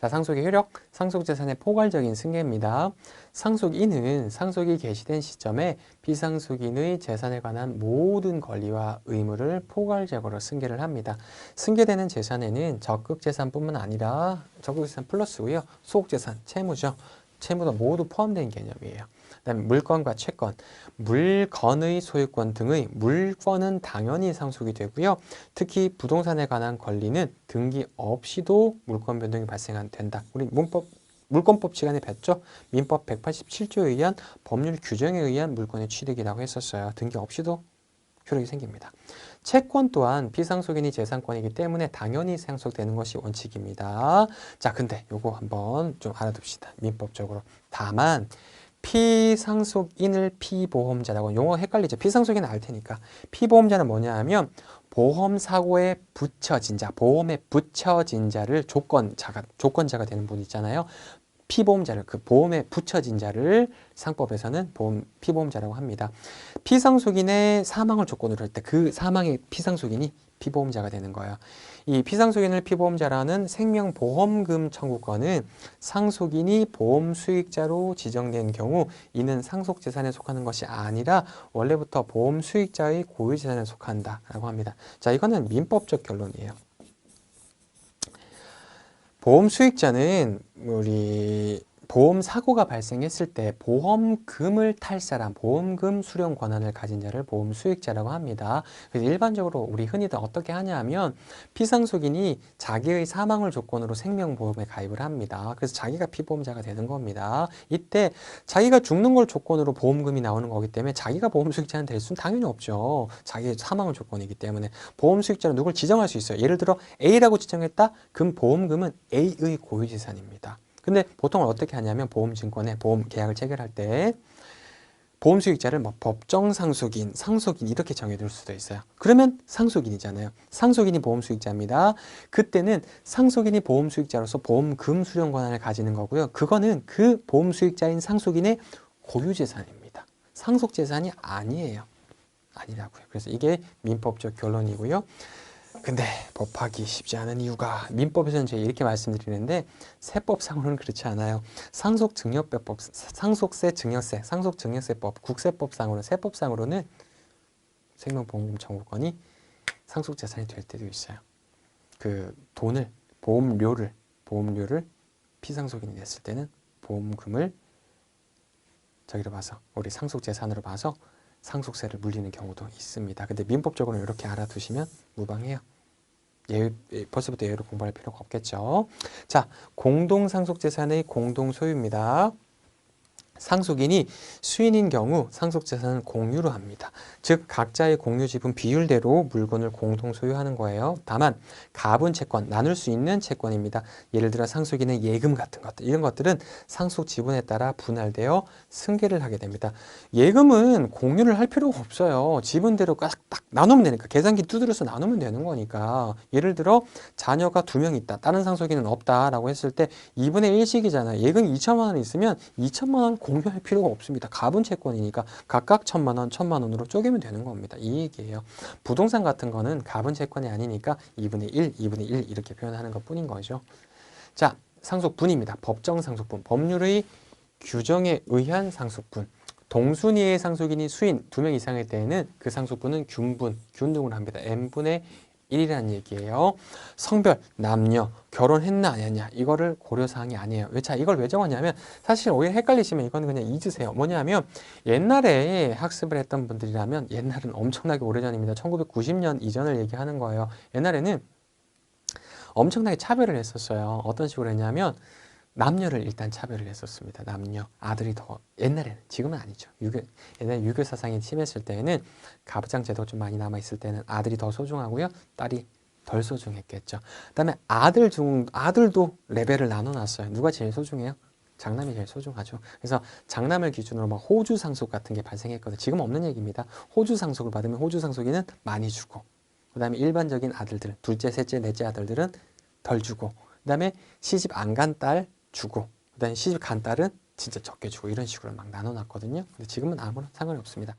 자, 상속의 효력, 상속재산의 포괄적인 승계입니다. 상속인은 상속이 개시된 시점에 비상속인의 재산에 관한 모든 권리와 의무를 포괄적으로 승계를 합니다. 승계되는 재산에는 적극재산뿐만 아니라 적극재산 플러스고요. 소극재산, 채무죠. 채무도 모두 포함된 개념이에요. 그다음에 물건과 채권, 물건의 소유권 등의 물권은 당연히 상속이 되고요. 특히 부동산에 관한 권리는 등기 없이도 물권 변동이 발생한 된다. 우리 문법 물권법 시간에 뵀죠. 민법 187조에 의한 법률 규정에 의한 물권의 취득이라고 했었어요. 등기 없이도 효력이 생깁니다. 채권 또한 비상속인이 재산권이기 때문에 당연히 상속되는 것이 원칙입니다. 자, 근데 요거 한번 좀 알아둡시다. 민법적으로. 다만 피상속인을 피보험자라고 용어 헷갈리죠. 피상속인은 알 테니까. 피보험자는 뭐냐 하면 보험 사고에 붙여진 자, 보험에 붙여진 자를 조건자가 조건자가 되는 분 있잖아요. 피보험자를 그 보험에 붙여진 자를 상법에서는 보험 피보험자라고 합니다. 피상속인의 사망을 조건으로 할 때 그 사망의 피상속인이 피보험자가 되는 거예요. 이 피상속인을 피보험자라는 생명보험금 청구권은 상속인이 보험 수익자로 지정된 경우 이는 상속재산에 속하는 것이 아니라 원래부터 보험 수익자의 고유재산에 속한다라고 합니다. 자, 이거는 민법적 결론이에요. 보험 수익자는 우리 보험 사고가 발생했을 때 보험금을 탈 사람, 보험금 수령 권한을 가진 자를 보험 수익자라고 합니다. 그래서 일반적으로 우리 흔히들 어떻게 하냐 하면 피상속인이 자기의 사망을 조건으로 생명보험에 가입을 합니다. 그래서 자기가 피보험자가 되는 겁니다. 이때 자기가 죽는 걸 조건으로 보험금이 나오는 거기 때문에 자기가 보험 수익자는 될 수는 당연히 없죠. 자기의 사망을 조건이기 때문에 보험 수익자는 누굴 지정할 수 있어요. 예를 들어 A라고 지정했다? 그럼 보험금은 A의 고유재산입니다. 근데 보통은 어떻게 하냐면 보험증권에 보험 계약을 체결할 때 보험 수익자를 뭐 법정 상속인, 상속인 이렇게 정해둘 수도 있어요. 그러면 상속인이잖아요. 상속인이 보험 수익자입니다. 그때는 상속인이 보험 수익자로서 보험금 수령 권한을 가지는 거고요. 그거는 그 보험 수익자인 상속인의 고유 재산입니다. 상속 재산이 아니에요. 아니라고요. 그래서 이게 민법적 결론이고요. 근데 법하기 쉽지 않은 이유가 민법에서는 제가 이렇게 말씀드리는데 세법상으로는 그렇지 않아요. 상속증여세법, 상속세 증여세, 상속증여세법, 국세법상으로 세법상으로는 생명보험금 청구권이 상속재산이 될 때도 있어요. 그 돈을 보험료를 보험료를 피상속인이 냈을 때는 보험금을 저기로 봐서 우리 상속재산으로 봐서 상속세를 물리는 경우도 있습니다. 근데 민법적으로 이렇게 알아두시면 무방해요. 예, 벌써부터 예로 공부할 필요가 없겠죠. 자, 공동상속재산의 공동소유입니다. 상속인이 수인인 경우 상속재산은 공유로 합니다. 즉 각자의 공유 지분 비율대로 물건을 공동 소유하는 거예요. 다만 가분 채권, 나눌 수 있는 채권입니다. 예를 들어 상속인의 예금 같은 것들 이런 것들은 상속 지분에 따라 분할되어 승계를 하게 됩니다. 예금은 공유를 할 필요가 없어요. 지분대로 딱, 딱 나누면 되니까 계산기 두드려서 나누면 되는 거니까 예를 들어 자녀가 두 명 있다. 다른 상속인은 없다라고 했을 때 2분의 1씩이잖아요. 예금이 2천만 원 있으면 2천만 원 공유할 필요가 없습니다. 가분 채권이니까 각각 천만 원, 천만 원으로 쪼개면 되는 겁니다. 이 얘기예요. 부동산 같은 거는 가분 채권이 아니니까 2분의 1, 2분의 1 이렇게 표현하는 것 뿐인 거죠. 자, 상속분입니다. 법정 상속분. 법률의 규정에 의한 상속분. 동순위의 상속인이 수인 두 명 이상일 때에는 그 상속분은 균분, 균등을 합니다. n분의 1이라는 얘기예요. 성별, 남녀, 결혼했나 안 했냐 이거를 고려사항이 아니에요. 왜 자 이걸 왜 적었냐면 사실 오히려 헷갈리시면 이거는 그냥 잊으세요. 뭐냐면 옛날에 학습을 했던 분들이라면 옛날은 엄청나게 오래전입니다. 1990년 이전을 얘기하는 거예요. 옛날에는 엄청나게 차별을 했었어요. 어떤 식으로 했냐면 남녀를 일단 차별을 했었습니다. 남녀 아들이 더 옛날에는 지금은 아니죠. 유교 옛날 유교 사상이 심했을 때에는 가부장 제도가 좀 많이 남아 있을 때는 아들이 더 소중하고요, 딸이 덜 소중했겠죠. 그다음에 아들 중 아들도 레벨을 나눠 놨어요. 누가 제일 소중해요? 장남이 제일 소중하죠. 그래서 장남을 기준으로 막 호주 상속 같은 게 발생했거든요. 지금 없는 얘기입니다. 호주 상속을 받으면 호주 상속인은 많이 주고, 그다음에 일반적인 아들들, 둘째, 셋째, 넷째 아들들은 덜 주고, 그다음에 시집 안 간 딸 주고, 그다음에 시집 간 딸은 진짜 적게 주고 이런 식으로 막 나눠놨거든요. 근데 지금은 아무런 상관이 없습니다.